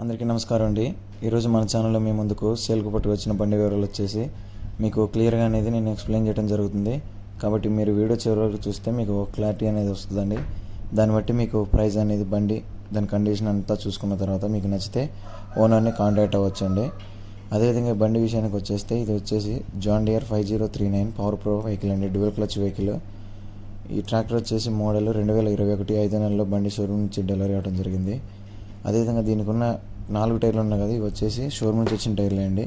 అందరికీ నమస్కారం అండి. ఈరోజు మన ఛానల్లో మీ ముందుకు సేల్కు పట్టుకొచ్చిన బండి వివరాలు వచ్చేసి మీకు క్లియర్గా అనేది నేను ఎక్స్ప్లెయిన్ చేయడం జరుగుతుంది. కాబట్టి మీరు వీడియో చివరి వరకు చూస్తే మీకు క్లారిటీ అనేది వస్తుందండి. దాన్ని బట్టి మీకు ప్రైస్ అనేది బండి దాని కండిషన్ అంతా చూసుకున్న తర్వాత మీకు నచ్చితే ఓనర్ని కాంటాక్ట్ అవ్వచ్చండి. అదేవిధంగా బండి విషయానికి వచ్చేస్తే ఇది వచ్చేసి John Deere five zero three nine power pro vehicle అండి. Dual clutch vehicle. ఈ ట్రాక్టర్ వచ్చేసి మోడల్ రెండు వేల ఇరవై ఒకటి ఐదు నెలల్లో బండి షోరూమ్ నుంచి డెలివరీ అవ్వడం జరిగింది. అదేవిధంగా దీనికి ఉన్న నాలుగు టైర్లు ఉన్నాయి కదా ఇవి వచ్చేసి షోరూమ్ నుంచి వచ్చిన టైర్లే అండి.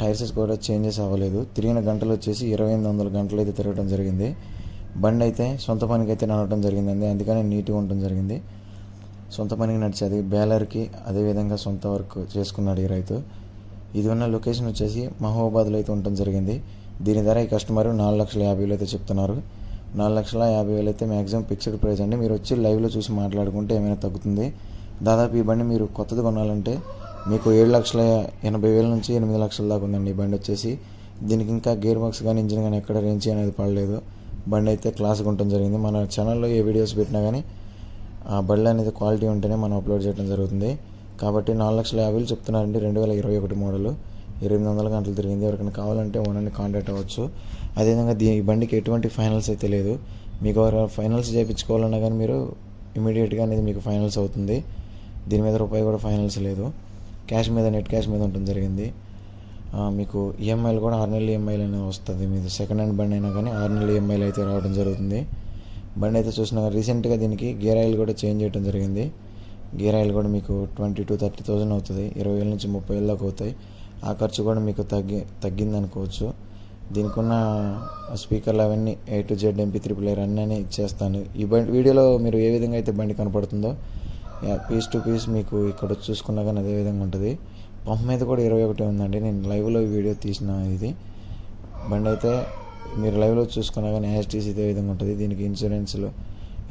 టైర్స్ కూడా చేంజెస్ అవ్వలేదు. తిరిగిన గంటలు వచ్చేసి ఇరవై ఎనిమిది వందల గంటలు అయితే తిరగడం జరిగింది. బండి అయితే సొంత పనికి అయితే నడవడం జరిగిందండి. అందుకని నీట్గా ఉండటం జరిగింది. సొంత పనికి నడిచేది. బేలర్కి అదేవిధంగా సొంత వర్క్ చేసుకున్నాడు ఈ రైతు. ఇది ఉన్న లొకేషన్ వచ్చేసి మహోబాద్లో అయితే ఉండటం జరిగింది. దీని ధర ఈ కస్టమర్ నాలుగు లక్షల యాభై వేలు అయితే చెప్తున్నారు. నాలుగు లక్షల యాభై వేలు అయితే మ్యాక్సిమం ఫిక్స్డ్ ప్రైస్ అండి. మీరు వచ్చి లైవ్లో చూసి మాట్లాడుకుంటే ఏమైనా తగ్గుతుంది. దాదాపు ఈ బండి మీరు కొత్తది కొనాలంటే మీకు ఏడు లక్షల ఎనభై వేల నుంచి ఎనిమిది లక్షల దాకా ఉందండి ఈ బండి వచ్చేసి. దీనికి ఇంకా గేర్ బాక్స్ కానీ ఇంజిన్ కానీ ఎక్కడ రేంజ్ అనేది పడలేదు. బండి అయితే క్లాస్గా ఉండటం జరిగింది. మన ఛానల్లో ఏ వీడియోస్ పెట్టినా కానీ ఆ బండ్లు అనేది క్వాలిటీ ఉంటేనే మనం అప్లోడ్ చేయడం జరుగుతుంది. కాబట్టి నాలుగు లక్షల యాభైలు చెప్తున్నారండి రెండు వేల ఇరవై ఒకటి మోడల్. ఎనిమిది వందల గంటలు తిరిగింది. ఎవరికైనా కావాలంటే ఓనర్ని కాంటాక్ట్ అవ్వచ్చు. అదేవిధంగా దీ ఈ బండికి ఎటువంటి ఫైనల్స్ అయితే లేదు. మీకు ఎవరైనా ఫైనల్స్ చేయించుకోవాలన్నా కానీ మీరు ఇమీడియట్గా అనేది మీకు ఫైనల్స్ అవుతుంది. దీని మీద రూపాయి కూడా ఫైనల్స్ లేదు. క్యాష్ మీద నెట్ క్యాష్ మీద ఉండటం జరిగింది. మీకు ఈఎంఐలు కూడా ఆరు నెలల ఈఎంఐలు అనేది వస్తుంది. మీది సెకండ్ హ్యాండ్ బండి అయినా కానీ ఆరు నెలల ఈఎంఐలు అయితే రావడం జరుగుతుంది. బండి అయితే చూసినా రీసెంట్గా దీనికి గేర్ ఆయిల్ కూడా చేంజ్ చేయడం జరిగింది. గేర్ ఆయిల్ కూడా మీకు ట్వంటీ టు థర్టీ థౌసండ్ అవుతుంది. ఇరవై వేల నుంచి ముప్పై వేల దాకా అవుతాయి. ఆ ఖర్చు కూడా మీకు తగ్గి తగ్గింది అనుకోవచ్చు. దీనికి ఉన్న స్పీకర్లు అవన్నీ A to Z MP three player అన్నీ ఇచ్చేస్తాను. ఈ బండి వీడియోలో మీరు ఏ విధంగా అయితే బండి కనపడుతుందో పీస్ టు పీస్ మీకు ఇక్కడ చూసుకున్నా కానీ అదే విధంగా ఉంటుంది. పంప్ మీద కూడా ఇరవై ఒకటి ఉందండి. నేను లైవ్లో వీడియో తీసిన ఇది. బండి అయితే మీరు లైవ్లో చూసుకున్నా కానీ యాస్టీస్ ఇదే విధంగా ఉంటుంది. దీనికి ఇన్సూరెన్స్లు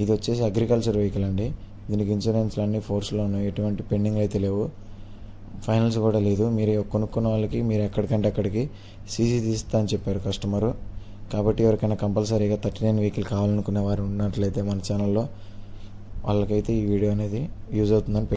ఇది వచ్చేసి అగ్రికల్చర్ వెహికల్ అండి. దీనికి ఇన్సూరెన్స్లు అన్నీ ఫోర్స్లో ఉన్నాయి. ఎటువంటి పెండింగ్ అయితే లేవు. ఫైనల్స్ కూడా లేదు. మీరు కొనుక్కున్న వాళ్ళకి మీరు ఎక్కడికంటే అక్కడికి సీసీ తీస్తా అని చెప్పారు కస్టమరు కాబట్టి ఎవరికైనా కంపల్సరీగా థర్టీ నైన్ వెహికల్ కావాలనుకునే వారు ఉన్నట్లయితే మన ఛానల్లో వాళ్ళకైతే ఈ వీడియో అనేది యూజ్ అవుతుందని